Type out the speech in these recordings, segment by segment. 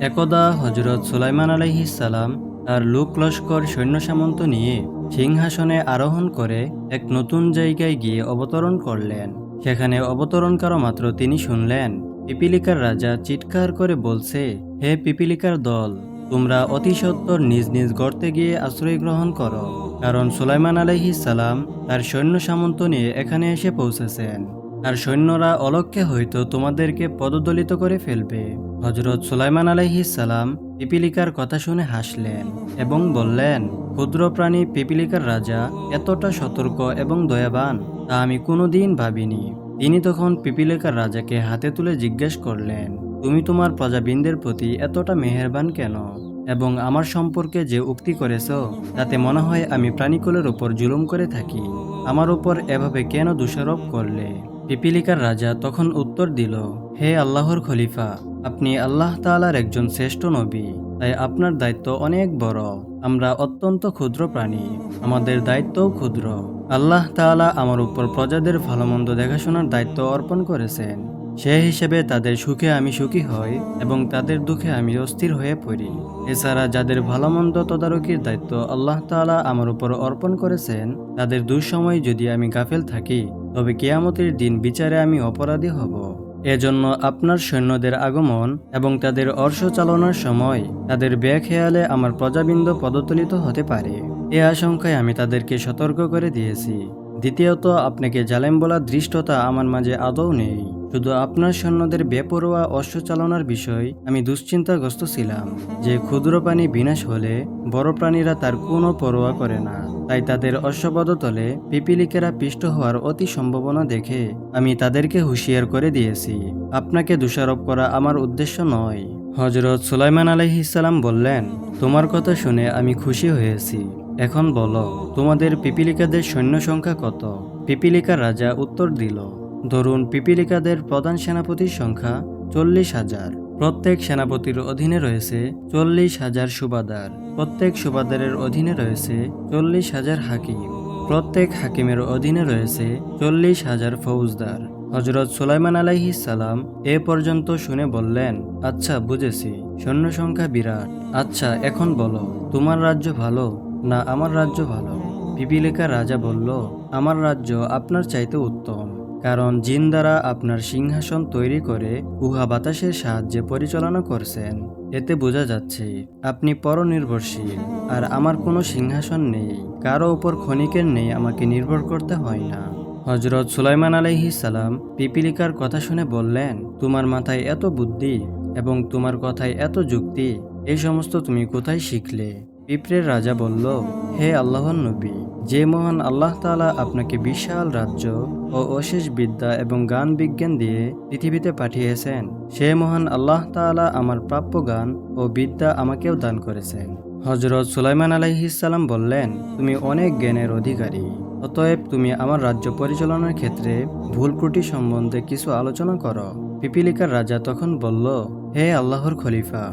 একদা হজরত সুলাইমান সালাম তার লোক লস্কর সৈন্য সামন্ত নিয়ে সিংহাসনে আরোহণ করে এক নতুন জায়গায় গিয়ে অবতরণ করলেন। সেখানে অবতরণ করা মাত্র তিনি শুনলেন। পিপিলিকার রাজা চিৎকার করে বলছে, হে পিপিলিকার দল, তোমরা অতি সত্বর নিজ নিজ গর্তে গিয়ে আশ্রয় গ্রহণ করো। কারণ সুলাইমান আলহি সালাম তার সৈন্য সামন্ত নিয়ে এখানে এসে পৌঁছেছেন। আর সৈন্যরা অলক্ষ্যে হয়তো তোমাদেরকে পদদলিত করে ফেলবে। হজরত সুলাইমান আলহি সালাম পিপিলিকার কথা শুনে হাসলেন এবং বললেন, ক্ষুদ্র প্রাণী পিপিলিকার রাজা এতটা সতর্ক এবং দয়াবান তা আমি কোনোদিন ভাবিনি। তিনি তখন পিপিলিকার রাজাকে হাতে তুলে জিজ্ঞেস করলেন, তুমি তোমার প্রজাবৃন্দের প্রতি এতটা মেহেরবান কেন? এবং আমার সম্পর্কে যে উক্তি করেছ, তাতে মনে হয় আমি প্রাণীকুলের ওপর জুলুম করে থাকি। আমার উপর এভাবে কেন দোষারোপ করলে? পিপিলিকার রাজা তখন উত্তর দিল, হে আল্লাহর খলিফা আপনি আল্লাহ তাআলার একজন শ্রেষ্ঠ নবী, তাই আপনার দায়িত্ব অনেক বড়। আমরা অত্যন্ত ক্ষুদ্র প্রাণী, আমাদের দায়িত্বও ক্ষুদ্র। আল্লাহ তাআলা আমার উপর প্রজাদের ভালোমন্দ দেখাশোনার দায়িত্ব অর্পণ করেছেন। সে হিসেবে তাদের সুখে আমি সুখী হই এবং তাদের দুঃখে আমি অস্থির হয়ে পড়ি। এছাড়া যাদের ভালোমন্দ তদারকির দায়িত্ব আল্লাহ তাআলা আমার উপর অর্পণ করেছেন, তাদের দুঃসময় যদি আমি গাফেল থাকি, তবে কেয়ামতের দিন বিচারে আমি অপরাধী হব। এজন্য আপনার সৈন্যদের আগমন এবং তাদের অর্শ চালনার সময় তাদের ব্যাখেয়ালে আমার প্রজাবৃন্দ পদতলিত হতে পারে। এ আশঙ্কায় আমি তাদেরকে সতর্ক করে দিয়েছি। দ্বিতীয়ত, আপনাকে জালেম বলা দৃষ্টতা আমার মাঝে আদৌ নেই। শুধু আপনার সৈন্যদের বেপরোয়া অশ্ব চালনার বিষয় আমি দুশ্চিন্তাগ্রস্ত ছিলাম যে ক্ষুদ্র প্রাণী বিনাশ হলে বড় প্রাণীরা তার কোনো পরোয়া করে না। তাই তাদের অশ্বপদতলে পিপিলিকেরা পিষ্ট হওয়ার অতি সম্ভাবনা দেখে আমি তাদেরকে হুঁশিয়ার করে দিয়েছি। আপনাকে দোষারোপ করা আমার উদ্দেশ্য নয়। হজরত সুলাইমান আলহিসাল্লাম বললেন, তোমার কথা শুনে আমি খুশি হয়েছি। এখন বলো, তোমাদের পিপিলিকাদের সৈন্য সংখ্যা কত? পিপিলিকার রাজা উত্তর দিল ধরুন, পিপিলিকাদের প্রধান সেনাপতির সংখ্যা চল্লিশ হাজার। প্রত্যেক সেনাপতির অধীনে রয়েছে চল্লিশ হাজার সুবাদার। প্রত্যেক সুবাদারের অধীনে রয়েছে চল্লিশ হাজার হাকিম। প্রত্যেক হাকিমের অধীনে রয়েছে চল্লিশ হাজার ফৌজদার। হজরত সুলাইমান আলাইহি সালাম এ পর্যন্ত শুনে বললেন আচ্ছা বুঝেছি। সৈন্য সংখ্যা বিরাট। আচ্ছা এখন বলো, তোমার রাজ্য ভালো না আমার রাজ্য ভালো? পিপিলিকা রাজা বলল, আমার রাজ্য আপনার চাইতে উত্তম। কারণ জিন দ্বারা আপনার সিংহাসন তৈরি করে উহা বাতাসের সাহায্যে পরিচালনা করছেন। এতে বোঝা যাচ্ছে, আপনি পরনির্ভরশীল, আর আমার কোনো সিংহাসন নেই, কারও উপর ক্ষণিকের নেই আমাকে নির্ভর করতে হয় না। হজরত সুলাইমান আলাইহি সালাম পিপিলিকার কথা শুনে বললেন, তোমার মাথায় এত বুদ্ধি এবং তোমার কথায় এত যুক্তি এই সমস্ত তুমি কোথায় শিখলে? পিঁপড়ের রাজা বলল, হে আল্লাহর নবী যে মহান আল্লাহ তাআলা আপনাকে বিশাল রাজ্য ও অশেষ বিদ্যা এবং গান বিজ্ঞান দিয়ে পৃথিবীতে পাঠিয়েছেন, সে মহান আল্লাহ তাআলা আমার প্রাপ্য গান ও বিদ্যা আমাকেও দান করেছেন। হজরত সুলাইমান আলাইহিসাল্লাম বললেন, তুমি অনেক জ্ঞানের অধিকারী, অতএব তুমি আমার রাজ্য পরিচালনার ক্ষেত্রে ভুল ত্রুটি সম্বন্ধে কিছু আলোচনা করো। পিপিলিকার রাজা তখন বলল, হে আল্লাহর খলিফা,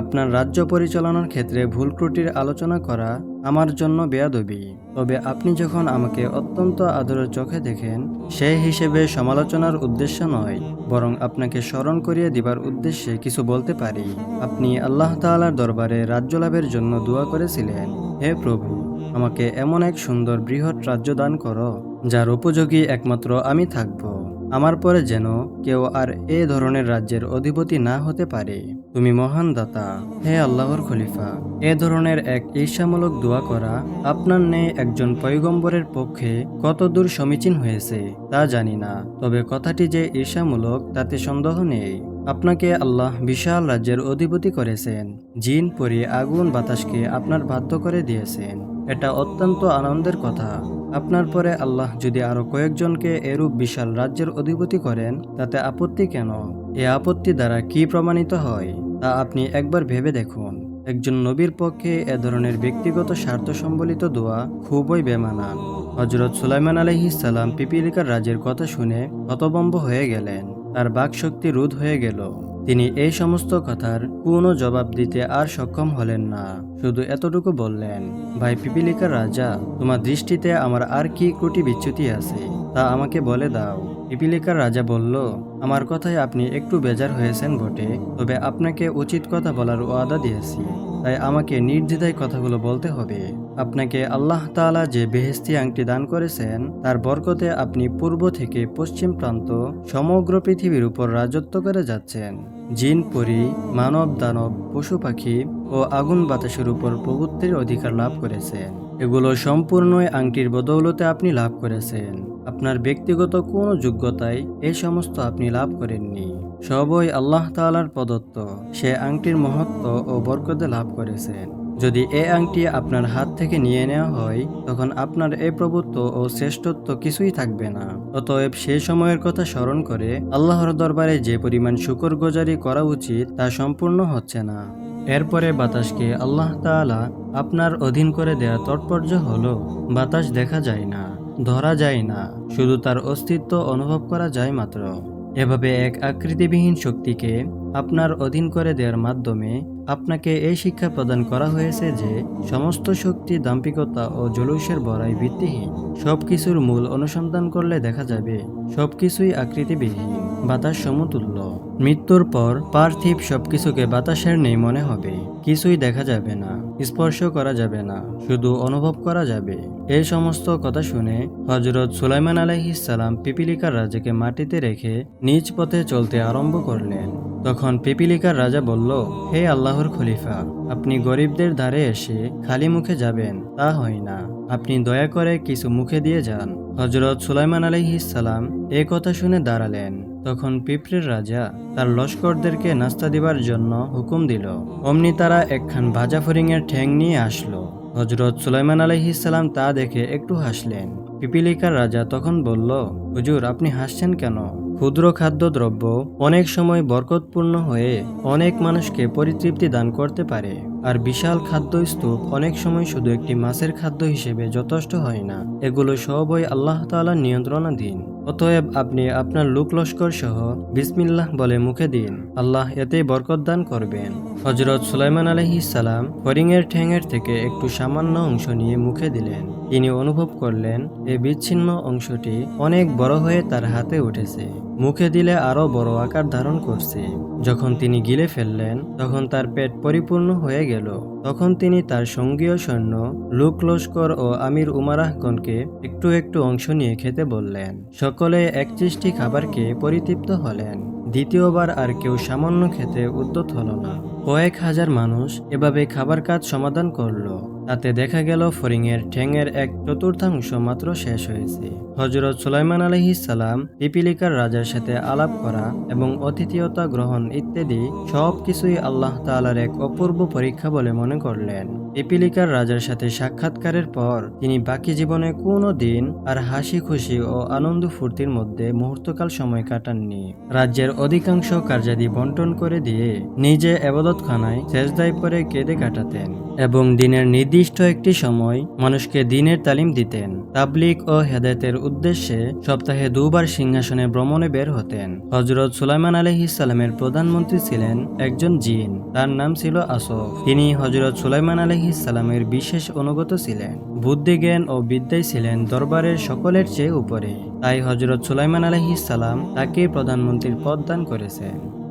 আপনার রাজ্য পরিচালনার ক্ষেত্রে ভুল ত্রুটির আলোচনা করা আমার জন্য বেয়াদবি। তবে আপনি যখন আমাকে অত্যন্ত আদরের চোখে দেখেন, সেই হিসেবে সমালোচনার উদ্দেশ্য নয়, বরং আপনাকে স্মরণ করিয়ে দিবার উদ্দেশ্যে কিছু বলতে পারি। আপনি আল্লাহ তাআলার দরবারে রাজ্য লাভের জন্য দোয়া করেছিলেন, হে প্রভু, আমাকে এমন এক সুন্দর বৃহৎ রাজ্য দান করো, যার উপযোগী একমাত্র আমি থাকব। আমার পরে যেন কেউ আর এ ধরনের রাজ্যের অধিপতি না হতে পারে। তুমি মহান দাতা, হে আল্লাহর খলিফা, এ ধরনের এক ঈর্ষামূলক দোয়া করা আপনার নেই একজন পয়গম্বরের পক্ষে কতদূর সমীচীন হয়েছে, তা জানি না। তবে কথাটি যে ঈর্ষামূলক, তাতে সন্দেহ নেই। আপনাকে আল্লাহ বিশাল রাজ্যের অধিপতি করেছেন, জিন পরি আগুন বাতাসকে আপনার বাধ্য করে দিয়েছেন। এটা অত্যন্ত আনন্দের কথা। আপনার পরে আল্লাহ যদি আরও কয়েকজনকে এরূপ বিশাল রাজ্যের অধিপতি করেন, তাতে আপত্তি কেন? এ আপত্তি দ্বারা কি প্রমাণিত হয়? তা আপনি একবার ভেবে দেখুন। একজন নবীর পক্ষে এ ধরনের ব্যক্তিগত স্বার্থ সম্বলিত দোয়া খুবই বেমানান। হজরত সুলাইমান আলহিস সালাম পিপিলিকার রাজের কথা শুনে হতবম্ব হয়ে গেলেন। তার বাকশক্তি রোধ হয়ে গেল। তিনি এই সমস্ত কথার কোনো জবাব দিতে আর সক্ষম হলেন না। শুধু এতটুকু বললেন, ভাই পিপিলিকার রাজা, তোমার দৃষ্টিতে আমার আর কি কোটি বিচ্যুতি আছে, তা আমাকে বলে দাও। পিপিলিকার রাজা বলল, আমার কথায় আপনি একটু বেজার হয়েছেন বটে, তবে আপনাকে উচিত কথা বলার ওয়াদা দিয়েছি। তাই আমাকে নির্দ্বিধায় কথাগুলো বলতে হবে। আপনাকে আল্লাহ তাআলা যে বেহেস্তি আংটি দান করেছেন, তার বরকতে আপনি পূর্ব থেকে পশ্চিম প্রান্ত সমগ্র পৃথিবীর উপর রাজত্ব করে যাচ্ছেন। জিন, পরি, মানব, দানব, পশু পাখি ও আগুন বাতাসের উপর প্রভুত্বের অধিকার লাভ করেছেন। এগুলো সম্পূর্ণই আংটির বদৌলতে আপনি লাভ করেছেন। আপনার ব্যক্তিগত কোনো যোগ্যতায় এই সমস্ত আপনি লাভ করেননি। সবই আল্লাহ তাআলার প্রদত্ত। সে আংটির মহত্ব ও বরকতে লাভ করেছেন। যদি এ আংটি আপনার হাত থেকে নিয়ে নেওয়া হয়, তখন আপনার এ প্রভুত্ব ও শ্রেষ্ঠত্ব কিছুই থাকবে না। অতএব সেই সময়ের কথা স্মরণ করে আল্লাহর দরবারে যে পরিমাণ শুকর গোজারি করা উচিত, তা সম্পূর্ণ হচ্ছে না। এরপরে বাতাসকে আল্লাহ তাআলা আপনার অধীন করে দেয়া তৎপর্য হলো, বাতাস দেখা যায় না। ধরা যায় না, শুধু তার অস্তিত্ব অনুভব করা যায় মাত্র। এভাবে এক আকৃতিবিহীন শক্তিকে আপনার অধীন করে দেওয়ার মাধ্যমে আপনাকে এই শিক্ষা প্রদান করা হয়েছে যে সমস্ত শক্তি দাম্পিকতা ও জলুসের বড়াই ভিত্তিহীন। সবকিছুর মূল অনুসন্ধান করলে দেখা যাবে, সবকিছুই আকৃতিবিহীন, বাতাস সমতুল্য। মৃত্যুর পর পার্থিব সবকিছুকে বাতাসের নেই মনে হবে। কিছুই দেখা যাবে না স্পর্শ করা যাবে না, শুধু অনুভব করা যাবে। এই সমস্ত কথা শুনে হজরত সুলাইমান আলাইহিসালাম পিপিলিকার রাজাকে মাটিতে রেখে নিজ পথে চলতে আরম্ভ করলেন। তখন পিপিলিকার রাজা বলল, হে আল্লাহর খলিফা, আপনি গরিবদের ধারে এসে খালি মুখে যাবেন, তা হয় না। আপনি দয়া করে কিছু মুখে দিয়ে যান। হজরত সুলাইমান আলাইহিসালাম এ কথা শুনে দাঁড়ালেন। তখন পিঁপড়ের রাজা তার লস্করদেরকে নাস্তা দিবার জন্য হুকুম দিল। অমনি তারা একখান ভাজা ফরিংয়ের ঠ্যাং নিয়ে আসলো। হজরত সুলাইমান আলাইহিসাল্লাম তা দেখে একটু হাসলেন। পিপিলিকার রাজা তখন বলল, হুজুর, আপনি হাসছেন কেন? ক্ষুদ্র খাদ্যদ্রব্য অনেক সময় বরকতপূর্ণ হয়ে অনেক মানুষকে পরিতৃপ্তি দান করতে পারে। আর বিশাল খাদ্য স্তূপ অনেক সময় শুধু একটি মাছের খাদ্য হিসেবে যথেষ্ট হয় না। এগুলো সবই আল্লাহ তাআলার নিয়ন্ত্রণাধীন। অতএব আপনি আপনার লুক লস্কর সহ বিসমিল্লাহ বলে মুখে দিন। আল্লাহ এতে বরকত দান করবেন। হজরত সুলাইমান আলহিস সালাম হরিংয়ের ঠ্যাঙের থেকে একটু সামান্য অংশ নিয়ে মুখে দিলেন। তিনি অনুভব করলেন এই বিচ্ছিন্ন অংশটি অনেক বড় হয়ে তার হাতে উঠেছে। মুখে দিলে আরও বড় আকার ধারণ করছে। যখন তিনি গিলে ফেললেন, তখন তার পেট পরিপূর্ণ হয়ে গেল। তখন তিনি তার সঙ্গীয় সৈন্য লুক লস্কর ও আমির উমারাহগণকে একটু একটু অংশ নিয়ে খেতে বললেন। সকলে এক চিষ্টি খাবারকে পরিতৃপ্ত হলেন। দ্বিতীয়বার আর কেউ সামান্য খেতে উদ্যত হল না। কয়েক হাজার মানুষ এভাবে খাবার কাজ সমাধান করল। তাতে দেখা গেল ফরিংয়ের ঠ্যাঙের এক চতুর্থাংশ মাত্র শেষ হয়েছে। হজরত সুলাইমান আলহিস সালাম, পিপিলিকার রাজার সাথে আলাপ করা এবং অতিথিয়তা গ্রহণ ইত্যাদি সব কিছুই আল্লাহ তাআলার এক অপূর্ব পরীক্ষা বলে মনে করলেন। পিপিলিকার রাজার সাথে সাক্ষাৎকারের পর তিনি বাকি জীবনে কোনো দিন আর হাসি খুশি ও আনন্দ ফুর্তির মধ্যে মুহূর্তকাল সময় কাটাননি। রাজ্যের অধিকাংশ কার্যাদি বন্টন করে দিয়ে নিজে এবাদতখানায় শেষদায় পরে কেঁদে কাটাতেন। এবং দিনের নির্দিষ্ট একটি সময় মানুষকে দিনের তালিম দিতেন। তাবলিক ও হেদায়তের উদ্দেশ্যে সপ্তাহে দুবার সিংহাসনে ভ্রমণে বের হতেন। হজরত সুলাইমান আলহিসাল্লামের প্রধানমন্ত্রী ছিলেন একজন জিন। তার নাম ছিল আসফ। তিনি হজরত সুলাইমান আলহিসাল্লামের বিশেষ অনুগত ছিলেন। বুদ্ধি জ্ঞান ও বিদ্যায় ছিলেন দরবারের সকলের চেয়ে উপরে। তাই হজরত সুলাইমান আলহিসাল্লাম তাকে প্রধানমন্ত্রীর পদ দান করেছেন।